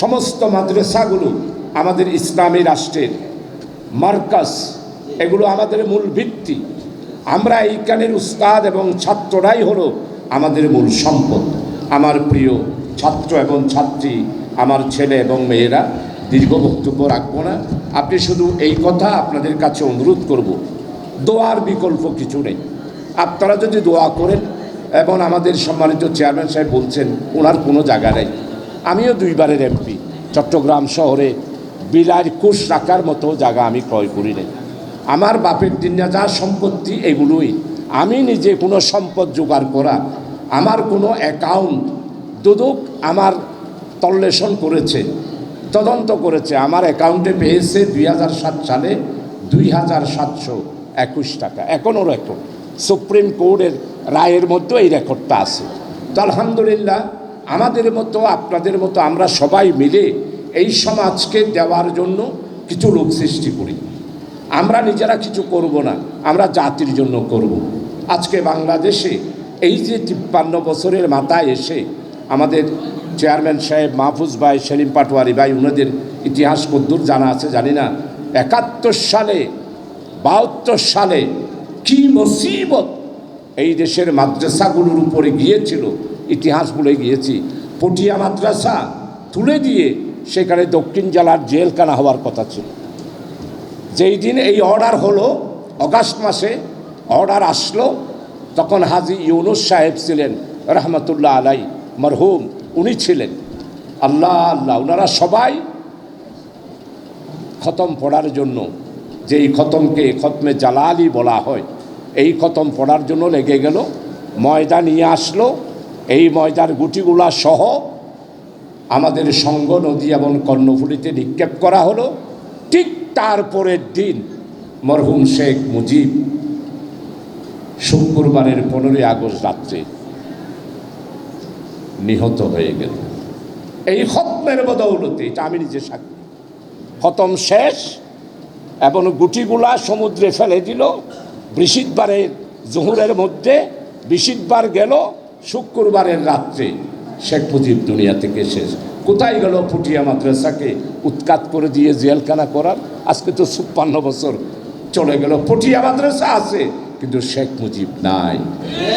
সমস্ত মাদ্রাসাগুলো আমাদের ইসলামী রাষ্ট্রের মার্কাস এগুলো আমাদের মূল ভিত্তি। আমরা এইখানের উস্তাদ এবং ছাত্ররাই হলো আমাদের মূল সম্পদ। আমার প্রিয় ছাত্র এবং ছাত্রী, আমার ছেলে এবং মেয়েরা, দীর্ঘ বক্তব্য রাখব না। আপনি শুধু এই কথা আপনাদের কাছে অনুরোধ করব। দোয়ার বিকল্প কিছু নেই। আপনারা যদি দোয়া করেন এবং আমাদের সম্মানিত চেয়ারম্যান সাহেব বলছেন, ওনার কোনো জায়গা নেই। আমিও দুইবারের এমপি। চট্টগ্রাম শহরে বিলার কুশ রাখার মতো জায়গা আমি ক্রয় করি নাই। আমার বাপের দিনে যা সম্পত্তি, এগুলোই আমি নিজে কোনো সম্পদ জোগাড় করা, আমার কোনো অ্যাকাউন্ট দুদক আমার তল্লেশন করেছে, তদন্ত করেছে। আমার অ্যাকাউন্টে পেয়েছে দুই হাজার সাত সালে দুই হাজার সাতশো একুশ টাকা। এখনও রেকর্ড সুপ্রিম কোর্টের রায়ের মধ্যে এই রেকর্ডটা আছে। তো আলহামদুলিল্লাহ আমাদের মতো, আপনাদের মতো আমরা সবাই মিলে এই সমাজকে দেওয়ার জন্য কিছু লোক সৃষ্টি করি আমরা নিজেরা কিছু করব না, আমরা জাতির জন্য করব। আজকে বাংলাদেশে এই যে তিপ্পান্ন বছরের মাথায় এসে আমাদের চেয়ারম্যান সাহেব মাহফুজ ভাই, সেলিম পাটোয়ারি ভাই ওনাদের ইতিহাস কদ্দূর জানা আছে, জানি না একাত্তর সালে, বাহাত্তর সালে কি মুসিবত এই দেশের মাদ্রাসাগুলোর উপরে গিয়েছিল ইতিহাস বলে গিয়েছি। পটিয়া মাদ্রাসা তুলে দিয়ে সেখানে দক্ষিণ জেলার জেলখানা হওয়ার কথা ছিল। যেই দিন এই অর্ডার হলো, অগাস্ট মাসে অর্ডার আসলো, তখন হাজি ইউনুস সাহেব ছিলেন, রহমতুল্লাহ আলাই, মরহুম, উনি ছিলেন। আল্লাহ আল্লাহ ওনারা সবাই খতম পড়ার জন্য, যেই খতমকে খতমে জালালি বলা হয় এই খতম পড়ার জন্য লেগে গেল। ময়দা নিয়ে আসলো। এই ময়দার গুটিগুলা সহ আমাদের সঙ্গ নদী এবং কর্ণফুলিতে নিক্ষেপ করা হলো। ঠিক তারপরের দিন মরহুম শেখ মুজিব শুক্রবারের পনেরোই আগস্ট রাত্রে নিহত হয়ে গেল। এই খতমের বদৌলতে, এটা আমি নিজে সাক্ষী। খতম শেষ এবং গুটিগুলা সমুদ্রে ফেলে দিল। বৃষিদবারের জহুরের মধ্যে বৃষিদবার গেল, শুক্রবারের রাত্রে শেখ মুজিব দুনিয়া থেকে শেষ কোথায় গেল ফুটিয়া মাদ্রাসাকে উৎকাত করে দিয়ে জেলখানা করার? আজকে তো ছাপ্পান্ন বছর চলে গেল ফুটিয়া মাদ্রাসা আছে, কিন্তু শেখ মুজিব নাই।